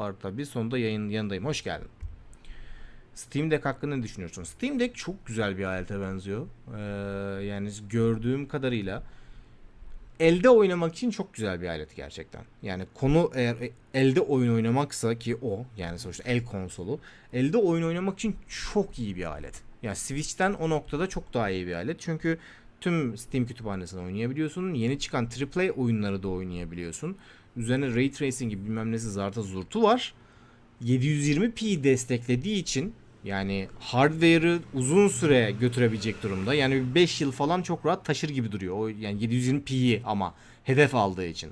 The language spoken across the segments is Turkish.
var tabii. Sonunda yayın yanındayım. Hoş geldin. Steam Deck hakkında ne düşünüyorsun? Steam Deck çok güzel bir alete benziyor. Ee, yani gördüğüm kadarıyla elde oynamak için çok güzel bir alet gerçekten. Yani konu eğer elde oyun oynamaksa ki o yani sonuçta el konsolu elde oyun oynamak için çok iyi bir alet. Yani Switch'ten o noktada çok daha iyi bir alet. Çünkü tüm Steam kütüphanesini oynayabiliyorsun. Yeni çıkan AAA oyunları da oynayabiliyorsun. Üzerine Ray Tracing gibi bilmem nesi zarta zurtu var. 720p desteklediği için yani hardware'ı uzun süre götürebilecek durumda. Yani 5 yıl falan çok rahat taşır gibi duruyor. O yani 720p'yi ama hedef aldığı için.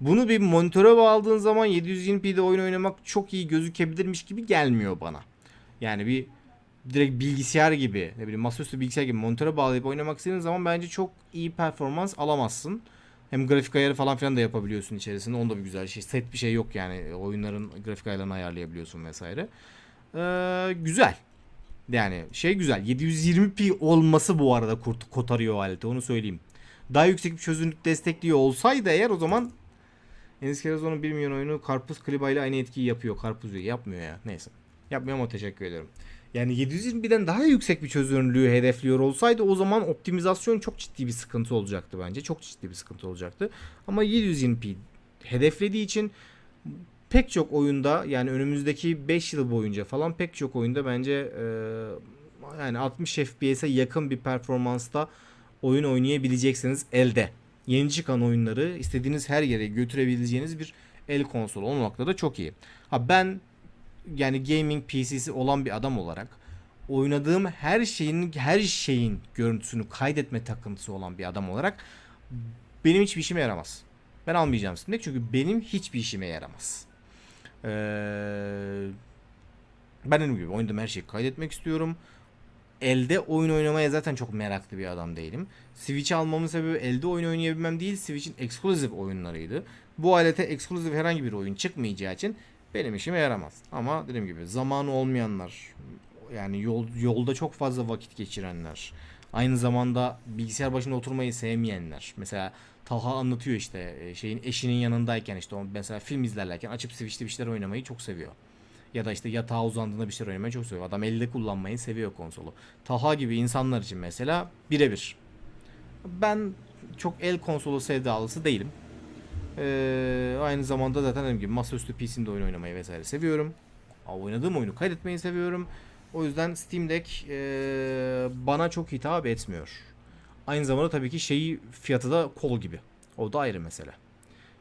Bunu bir monitöre bağladığın zaman 720p'de oyun oynamak çok iyi gözükebilirmiş gibi gelmiyor bana. Yani bir direkt bilgisayar gibi ne bileyim masaüstü bilgisayar gibi monitöre bağlayıp oynamak istediğin zaman bence çok iyi performans alamazsın. Hem grafik ayarı falan filan da yapabiliyorsun içerisinde. Onda bir güzel şey. Set bir şey yok yani. Oyunların grafik ayarlarını ayarlayabiliyorsun vesaire. Ee, güzel. Yani şey güzel. 720p olması bu arada kurt kotarıyor aleti. Onu söyleyeyim. Daha yüksek bir çözünürlük destekliyor olsaydı eğer o zaman Enis Kerazoğlu'nun 1 milyon oyunu Karpuz Kliba ile aynı etkiyi yapıyor. Karpuz diyor. Yapmıyor ya. Neyse. Yapmıyor ama teşekkür ederim. Yani 720'den daha yüksek bir çözünürlüğü hedefliyor olsaydı o zaman optimizasyon çok ciddi bir sıkıntı olacaktı bence. Çok ciddi bir sıkıntı olacaktı. Ama 720p hedeflediği için pek çok oyunda yani önümüzdeki 5 yıl boyunca falan pek çok oyunda bence e, yani 60 FPS'e yakın bir performansta oyun oynayabileceksiniz elde. Yeni çıkan oyunları istediğiniz her yere götürebileceğiniz bir el konsolu. O noktada çok iyi. Ha ben yani gaming PC'si olan bir adam olarak oynadığım her şeyin her şeyin görüntüsünü kaydetme takıntısı olan bir adam olarak benim hiçbir işime yaramaz. Ben almayacağım Steam Deck çünkü benim hiçbir işime yaramaz. Ee, ben dediğim gibi oynadığım her şeyi kaydetmek istiyorum. Elde oyun oynamaya zaten çok meraklı bir adam değilim. Switch almamın sebebi elde oyun oynayabilmem değil, Switch'in eksklusif oyunlarıydı. Bu alete eksklusif herhangi bir oyun çıkmayacağı için benim işime yaramaz. Ama dediğim gibi zamanı olmayanlar, yani yol, yolda çok fazla vakit geçirenler, aynı zamanda bilgisayar başında oturmayı sevmeyenler. Mesela Talha anlatıyor işte e, şeyin eşinin yanındayken işte o mesela film izlerlerken açıp Switch'te bir şeyler oynamayı çok seviyor. Ya da işte yatağa uzandığında bir şeyler oynamayı çok seviyor. Adam elde kullanmayı seviyor konsolu. Talha gibi insanlar için mesela birebir. Ben çok el konsolu sevdalısı değilim. Ee, aynı zamanda zaten dediğim gibi masaüstü PC'mde oyun oynamayı vesaire seviyorum. Oynadığım oyunu kaydetmeyi seviyorum. O yüzden Steam Deck ee, bana çok hitap etmiyor. Aynı zamanda tabii ki şeyi fiyatı da kol gibi. O da ayrı mesele.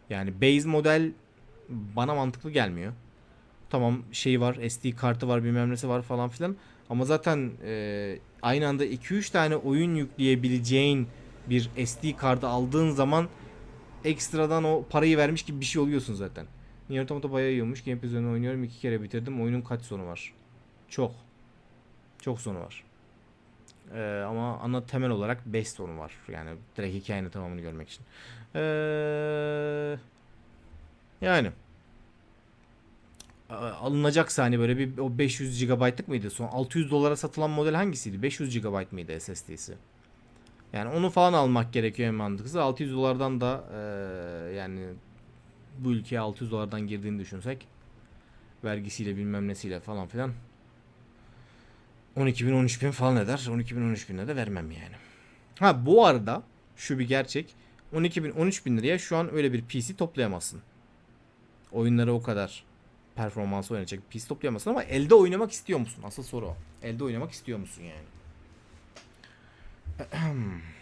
Yani base model bana mantıklı gelmiyor. Tamam şey var SD kartı var bilmem nesi var falan filan. Ama zaten e, aynı anda 2-3 tane oyun yükleyebileceğin bir SD kartı aldığın zaman ekstradan o parayı vermiş gibi bir şey oluyorsun zaten. Nier Automata bayağı yiyormuş. Game Pass üzerinden oynuyorum. iki kere bitirdim. Oyunun kaç sonu var? Çok. Çok sonu var. Ee, ama ana temel olarak 5 sonu var. Yani direkt hikayenin tamamını görmek için. Ee, yani alınacaksa hani böyle bir o 500 GB'lık mıydı? Son 600 dolara satılan model hangisiydi? 500 GB mıydı SSD'si? Yani onu falan almak gerekiyor en mantıklısı. 600 dolardan da eee, yani bu ülkeye 600 dolardan girdiğini düşünsek vergisiyle bilmem nesiyle falan filan 12 bin 13 bin falan eder. 12 bin 13 bin de vermem yani. Ha bu arada şu bir gerçek. 12 bin 13 bin liraya şu an öyle bir PC toplayamazsın. Oyunları o kadar performansı oynayacak PC toplayamazsın ama elde oynamak istiyor musun? Asıl soru o. Elde oynamak istiyor musun yani? Um.